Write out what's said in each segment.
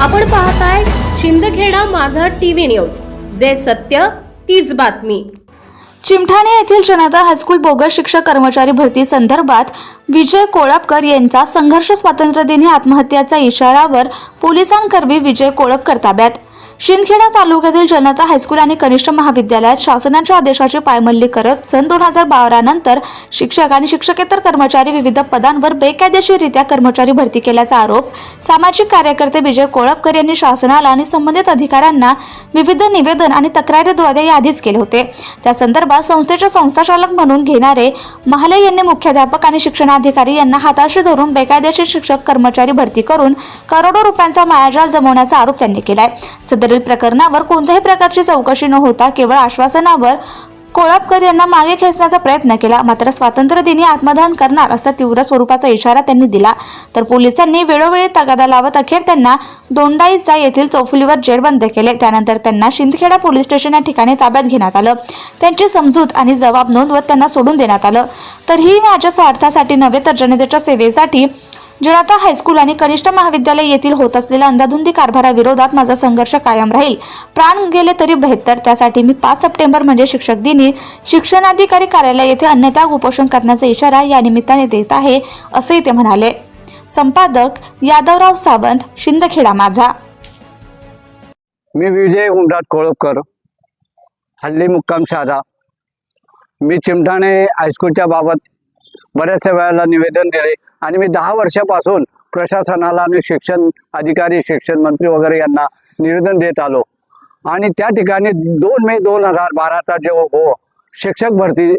आपण पाहताय शिंदखेडा माझा टीव्ही न्यूज. जे सत्य तीच बातमी. चिमठाणे येथील जनता हायस्कूल बोगस शिक्षक कर्मचारी भरती संदर्भात विजय कोळपकर यांचा संघर्ष स्वातंत्र्य दिनी आत्महत्येचा इशारावर पोलिसांकरवी विजय कोळपकर ताब्यात. शिंदखेडा तालुक्यातील जनता हायस्कूल आणि कनिष्ठ महाविद्यालयात शासनाच्या आदेशाची पायमल्ली करत सन दोन हजार बारा नंतर शिक्षक आणि शिक्षकेतर कर्मचारी विविध पदांवर बेकायदेशीररित्या कर्मचारी भरती केल्याचा आरोप सामाजिक कार्यकर्ते विजय कोळपकर यांनी शासनाला आणि संबंधित अधिकाऱ्यांना विविध निवेदन आणि तक्रारीद्वारे याआधीच केले होते. त्या संदर्भात संस्थेचे संस्थाचालक म्हणून घेणारे महाले यांनी मुख्याध्यापक आणि शिक्षणाधिकारी यांना हाताशी धरून बेकायदेशीर शिक्षक कर्मचारी भरती करून करोडो रुपयांचा मायाजाल जमवण्याचा आरोप त्यांनी केलाय. वरील प्रकरणावर कोणत्याही प्रकारची चौकशी न होता केवळ आश्वासनावर कोळपकर यांना मागे खेचण्याचा प्रयत्न केला. मात्र स्वातंत्र्य दिनी आत्मदान करणार असा तीव्र स्वरूपाचा इशारा त्यांनी दिला. तर पोलिसांनी वेळोवेळी तगादा लावत अखेर त्यांना दोंडाईचा येथील चौफुलीवर जेरबंद केले. त्यानंतर त्यांना शिंदखेडा पोलीस स्टेशन या ठिकाणी ताब्यात घेण्यात आलं. त्यांची समजूत आणि जबाब नोंदवत त्यांना सोडून देण्यात आलं. तरीही माझ्या स्वार्थासाठी नव्हे तर जनतेच्या सेवेसाठी जनता हायस्कूल आणि कनिष्ठ महाविद्यालय येथील होत असलेल्या अंधाधुंदी कारभाराविरोधात माझा संघर्ष कायम राहील. प्राण गेले तरी बेहतर त्यासाठी मी पाच सप्टेंबर म्हणजे शिक्षक दिनी शिक्षणाधिकारी कार्यालय येथे अन्यथा उपोषण करण्याचा इशारा या निमित्ताने देत आहे असेही ते म्हणाले. संपादक यादवराव सावंत शिंदखेडा माझा. मी विजय हुंडाट कोळपकर हल्ली मुक्काम शहादा मी चिमठाणे हायस्कूलच्या बाबत बऱ्याचशा वेळेला निवेदन दिले. आणि मी दहा वर्षापासून प्रशासनाला आणि शिक्षण अधिकारी शिक्षण मंत्री वगैरे यांना निवेदन देत आलो. आणि त्या ठिकाणी दोन मे दोन हजार बाराचा जो हो शिक्षक भरती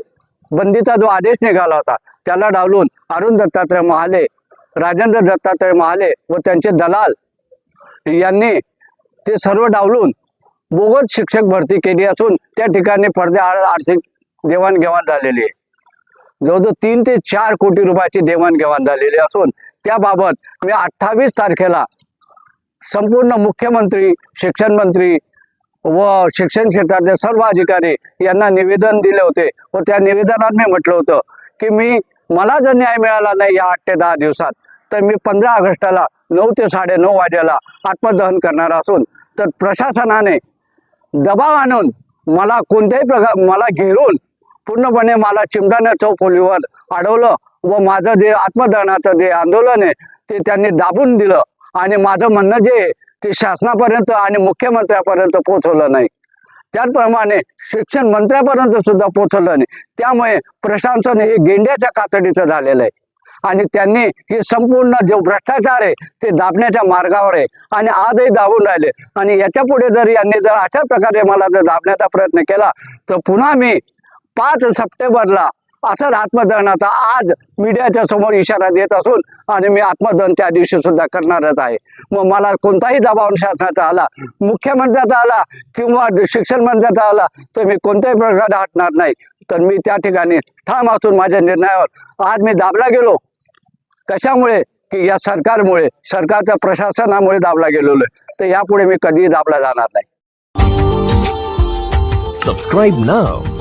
बंदीचा जो आदेश निघाला होता त्याला डावलून अरुण दत्तात्रय महाले राजेंद्र दत्तात्रय महाले व त्यांचे दलाल यांनी ते सर्व डावलून बोगस शिक्षक भरती केली असून त्या ठिकाणी पडद्या आर्थिक देवाणघेवाण झालेली आहे. जवळजवळ तीन ते चार कोटी रुपयाची देवाणघेवाण झालेली असून त्याबाबत मी अठ्ठावीस तारखेला संपूर्ण मुख्यमंत्री शिक्षण मंत्री व शिक्षण क्षेत्रातले सर्व अधिकारी यांना निवेदन दिले होते व त्या निवेदनात मी म्हटलं होतं की मी मला जर न्याय मिळाला नाही या आठ ते दहा दिवसात तर मी पंधरा ऑगस्टला नऊ ते साडेनऊ वाजेला आत्मदहन करणार असून तर प्रशासनाने दबाव आणून मला कोणत्याही प्रकार मला घेरून पूर्णपणे मला चिमटाण्या चौफोलीवर अडवलं व माझं जे आत्मदहनाचं जे आंदोलन आहे ते त्यांनी दाबून दिलं. आणि माझं म्हणणं जे आहे ते शासनापर्यंत आणि मुख्यमंत्र्यापर्यंत पोहोचवलं नाही. त्याचप्रमाणे शिक्षण मंत्र्यापर्यंत सुद्धा पोहोचवलं नाही. त्यामुळे प्रशासन हे गेंड्याच्या कातडीचं झालेलं आहे. आणि त्यांनी हे संपूर्ण जो भ्रष्टाचार आहे ते दाबण्याच्या मार्गावर आहे. आणि आजही दाबून राहिले. आणि याच्यापुढे जर यांनी जर अशा प्रकारे मला जर दाबण्याचा प्रयत्न केला तर पुन्हा मी पाच सप्टेंबरला असं आत्मदहनाचा आज मीडियाच्या समोर इशारा देत असून आणि मी आत्मदहन त्या दिवशी सुद्धा करणारच आहे. मग मला कोणताही दबाव शासनाचा आला मुख्यमंत्र्याचा आला किंवा शिक्षण मंत्र्याचा आला तर मी कोणत्याही प्रकारे हटणार नाही. तर मी त्या ठिकाणी ठाम असून माझ्या निर्णयावर आज मी दाबला गेलो. कशामुळे? की या सरकारमुळे सरकारच्या प्रशासनामुळे दाबला गेलेलो आहे. तर यापुढे मी कधीही दाबला जाणार नाही. Subscribe now